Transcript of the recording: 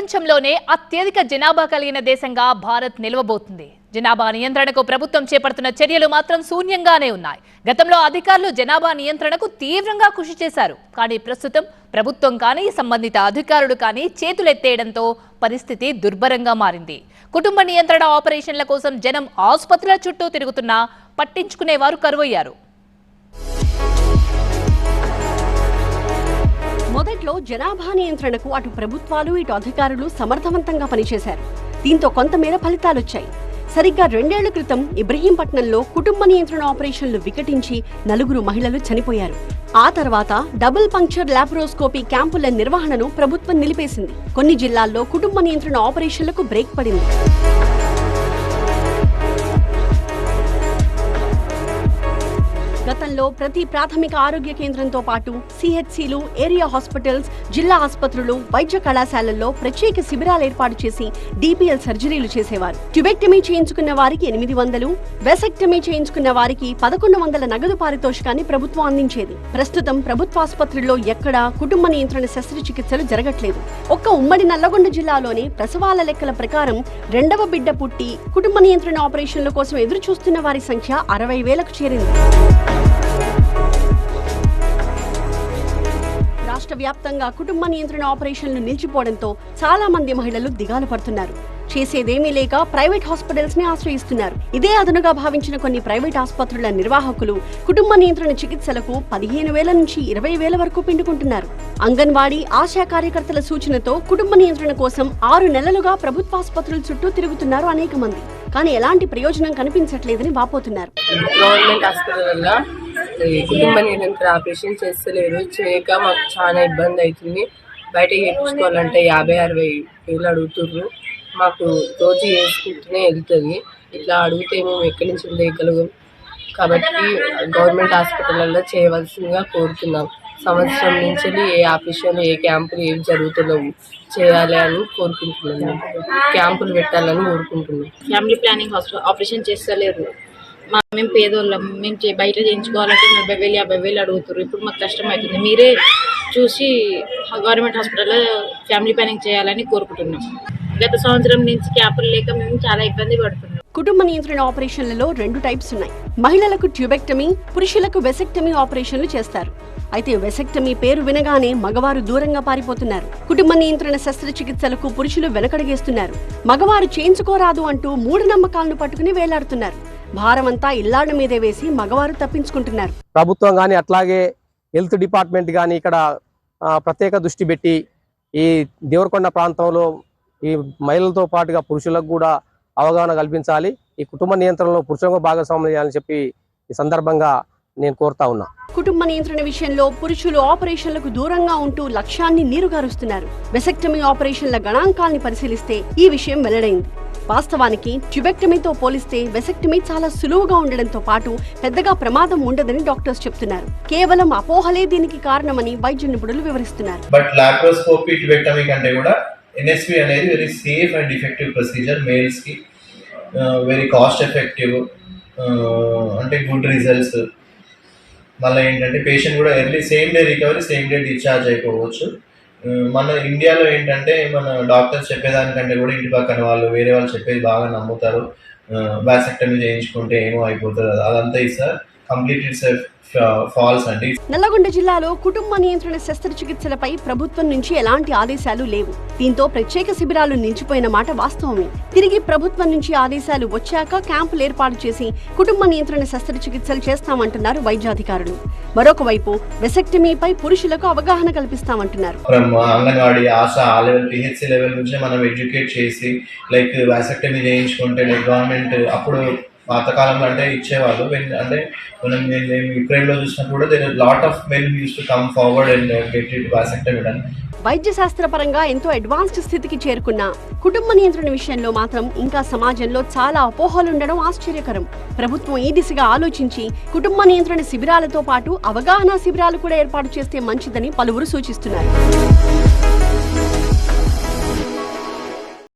ప్రపంచంలోనే అత్యధిక జనాభా కలిగిన దేశంగా భారత్ నిలవబోతుంది. జనాభా నియంత్రణకు ప్రభుత్వం చేపడుతున్న చర్యలు మాత్రం శూన్యంగానే ఉన్నాయి. గతంలో అధికారులు జనాభా నియంత్రణకు తీవ్రంగా కృషి చేశారు. కానీ ప్రస్తుతం ప్రభుత్వం కానీ సంబంధిత అధికారులు కానీ చేతులెత్తేయడంతో పరిస్థితి దుర్భరంగా మారింది. కుటుంబ నియంత్రణ ఆపరేషన్ల కోసం జనం ఆసుపత్రుల చుట్టూ తిరుగుతున్నా పట్టించుకునేవారు కరువయ్యారు. మొదట్లో జనాభా నియంత్రణకు అటు ప్రభుత్వాలు ఇటు అధికారులు సమర్థవంతంగా పనిచేశారు. దీంతో కొంతమేర ఫలితాలొచ్చాయి. సరిగ్గా రెండేళ్ళ క్రితం ఇబ్రహీంపట్నంలో కుటుంబ నియంత్రణ ఆపరేషన్లు వికటించి నలుగురు మహిళలు చనిపోయారు. ఆ తర్వాత డబుల్ పంక్చర్ ల్యాప్రోస్కోపీ క్యాంపుల నిర్వహణను ప్రభుత్వం నిలిపేసింది. కొన్ని జిల్లాల్లో కుటుంబ నియంత్రణ ఆపరేషన్లకు బ్రేక్ పడింది. గతంలో ప్రతి ప్రాథమిక ఆరోగ్య కేంద్రంతో పాటు సిహెచ్సిలు ఏరియా హాస్పిటల్స్ జిల్లా ఆసుపత్రులు వైద్య కళాశాలల్లో ప్రత్యేక శిబిరాలు ఏర్పాటు చేసి డిపిఎల్ సర్జరీలు చేసేవారు. ట్యుబెక్టమీ చేయించుకున్న వారికి ఎనిమిది వందలు వెసెక్టమీ చేయించుకున్న వారికి పదకొండు వందల నగదు పారితోషికాన్ని ప్రభుత్వం అందించేది. ప్రస్తుతం ప్రభుత్వ ఆసుపత్రుల్లో ఎక్కడా కుటుంబ నియంత్రణ శస్త్రచికిత్సలు జరగట్లేదు. ఒక్క ఉమ్మడి నల్లగొండ జిల్లాలోనే ప్రసవాల లెక్కల ప్రకారం రెండవ బిడ్డ పుట్టి కుటుంబ నియంత్రణ ఆపరేషన్ల కోసం ఎదురు చూస్తున్న వారి సంఖ్య అరవై వేలకు చేరింది. రాష్ట్ర వ్యాప్తంగా కుటుంబ నియంత్రణ ఆపరేషన్లు నిలిచిపోవడంతో చాలా మంది మహిళలు దిగాలు పడుతున్నారు. చేసేదేమీ లేక ప్రైవేట్ హాస్పిటల్స్ని ఆశ్రయిస్తున్నారు. ఇదే అదనుగా భావించిన కొన్ని ప్రైవేట్ ఆసుపత్రుల నిర్వాహకులు కుటుంబ నియంత్రణ చికిత్సలకు పదిహేను వేల నుంచి ఇరవై వేల వరకు పిండుకుంటున్నారు. అంగన్వాడీ ఆశా కార్యకర్తల సూచనతో కుటుంబ నియంత్రణ కోసం ఆరు నెలలుగా ప్రభుత్వ ఆసుపత్రుల చుట్టూ తిరుగుతున్నారు అనేక మంది. కానీ ఎలాంటి ప్రయోజనం కనిపించట్లేదని వాపోతున్నారు. గవర్నమెంట్ కుటుంబ నిరంతరం ఆపరేషన్ చేస్తలేరు. చేయక మాకు చాలా ఇబ్బంది అవుతుంది బయట చేయించుకోవాలంటే యాభై అరవై వేలు అడుగుతుర్రు. మాకు రోజు చేసుకుంటూనే వెళ్తుంది. ఇట్లా అడిగితే మేము ఎక్కడి నుంచి లేయగలుగుం. కాబట్టి గవర్నమెంట్ హాస్పిటల్లో చేయవలసిందిగా కోరుతున్నాం. సంవత్సరం నుంచి ఏ ఆఫీసులో ఏ క్యాంపులు ఏం జరుగుతున్నావు చేయాలి అని కోరుకుంటున్నాం. క్యాంపులు పెట్టాలని కోరుకుంటున్నాం. ఫ్యామిలీ ప్లానింగ్ ఆపరేషన్ చేస్తలేరు. మా మేము పేదోళ్ళం మేము చే- బయట చేయించుకోవాలంటే నలభై వేలు యాభై వేలు అడుగుతారు ఇప్పుడు మాకు కష్టం అవుతుంది మీరే చూసి గవర్నమెంట్ హాస్పిటల్లో ఫ్యామిలీ ప్లానింగ్ చేయాలని కోరుకుంటున్నాం. గత సంవత్సరం నుంచి క్యాపులు లేక మేము చాలా ఇబ్బంది పడుతున్నాం. కుటుంబ నియంత్రణ ఆపరేషన్లలో రెండు టైప్స్ ఉన్నాయి. మహిళలకు ట్యూబెక్టమీ పురుషులకు వెసెక్టమీ ఆపరేషన్లు చేస్తారు. అయితే వెసెక్టమీ పేరు వినగానే మగవారు దూరంగా పారిపోతున్నారు. కుటుంబ నియంత్రణ శస్త్రచికిత్సలకు పురుషులు వెనకడగేస్తున్నారు. మగవారు చేయించుకోరాదు అంటూ మూఢనమ్మకాలను పట్టుకుని వేలాడుతున్నారు. భారమంతా ఇల్లాళ్ళ మీదే వేసి మగవారు తప్పించుకుంటున్నారు. ప్రభుత్వం కానీ అట్లాగే హెల్త్ డిపార్ట్మెంట్ కానీ ఇక్కడ ప్రత్యేక దృష్టి పెట్టి ఈ దేవరకొండ ప్రాంతంలో ఈ మహిళలతో పాటుగా పురుషులకు కూడా అవగాహన కల్పించాలి. ఈ కుటుంబ నియంత్రణలో పురుషులకు భాగస్వామ్యం చేయాలని చెప్పి ఈ సందర్భంగా నేను కోరుతా ఉన్నా. కుటుంబ నియంత్రణ విషయంలో పురుషులు ఆపరేషన్లకు దూరంగా ఉంటూ లక్ష్యాన్ని నీరుగారుస్తున్నారు. వెసెక్టమీ ఆపరేషన్ల గణాంకాల్ని పరిశీలిస్తే ఈ విషయం వెల్లడైంది. వాస్తవానికి ట్యుబెక్టమీతో పోలిస్తే వెసెక్టమీ చాలా సులువుగా ఉండడంతో పాటు పెద్దగా ప్రమాదం ఉండదని డాక్టర్స్ చెప్తున్నారు. కేవలం అపోహలే దీనికి కారణమని వైద్య నిపుణులు వివరిస్తున్నారు. బట్ లాప్రోస్కోపీ ట్యుబెక్టమీ కంటే కూడా ఎన్ఎస్పి అనేది very safe and effective procedure మేల్స్కి very cost effective అంటే గుడ్ రిజల్ట్స్ మళ్ళీ ఏంటంటే పేషెంట్ కూడా early same day recovery same day discharge అయిపోవచ్చు. మన ఇండియాలో ఏంటంటే మన డాక్టర్స్ చెప్పేదానికంటే కూడా ఇంటి పక్కన వాళ్ళు వేరే వాళ్ళు చెప్పేది బాగా నమ్ముతారు. వ్యాసెక్టమీ చేయించుకుంటే ఏమో అయిపోతుంది అదంతా ఇస్తారు ఫాల్స్ అండి. నల్లగొండ జిల్లాలో కుటుంబ నియంత్రణ శస్త్రచికిత్సలపై ప్రభుత్వం నుంచి ఎలాంటి ఆదేశాలు లేవు. దీంతో ప్రత్యేక శిబిరాలు నిలిచిపోయిన మాట వాస్తవమే. తిరిగి ప్రభుత్వం నుంచి ఆదేశాలు వచ్చాక క్యాంపులు ఏర్పాటు చేసి కుటుంబ నియంత్రణ శస్త్రచికిత్సలు చేస్తామంటున్నారు వైద్యాధికారులు. మరొక వైపు వెసెక్టమీపై పురుషులకు అవగాహన కల్పిస్తామంటున్నారు. అంగన్వాడీ ఆశా ఆ లెవెల్ పిహెచ్సి లెవెల్ నుంచే మనం ఎడ్యుకేట్ చేసి లైక్ చేయించుకుంటే లైక్ గవర్నమెంట్ అప్పుడు పాతకాలంలో అంటే ఇచ్చేవాళ్ళు. అంటే మనం నేను యుక్రెయిన్లో చూసినప్పుడు కూడా there lot of men use to come forward and get it vasectomy done వైద్య శాస్త్రపరంగా ఎంతో అడ్వాన్స్డ్ స్థితికి చేరుకున్న కుటుంబ నియంత్రణ విషయంలో మాత్రం ఇంకా సమాజంలో చాలా అపోహలుండడం ఆశ్చర్యకరం. ప్రభుత్వం ఈ దిశగా ఆలోచించి కుటుంబ నియంత్రణ శిబిరాలతో పాటు అవగాహన శిబిరాలు కూడా ఏర్పాటు చేస్తే మంచిదని పలువురు సూచిస్తున్నారు.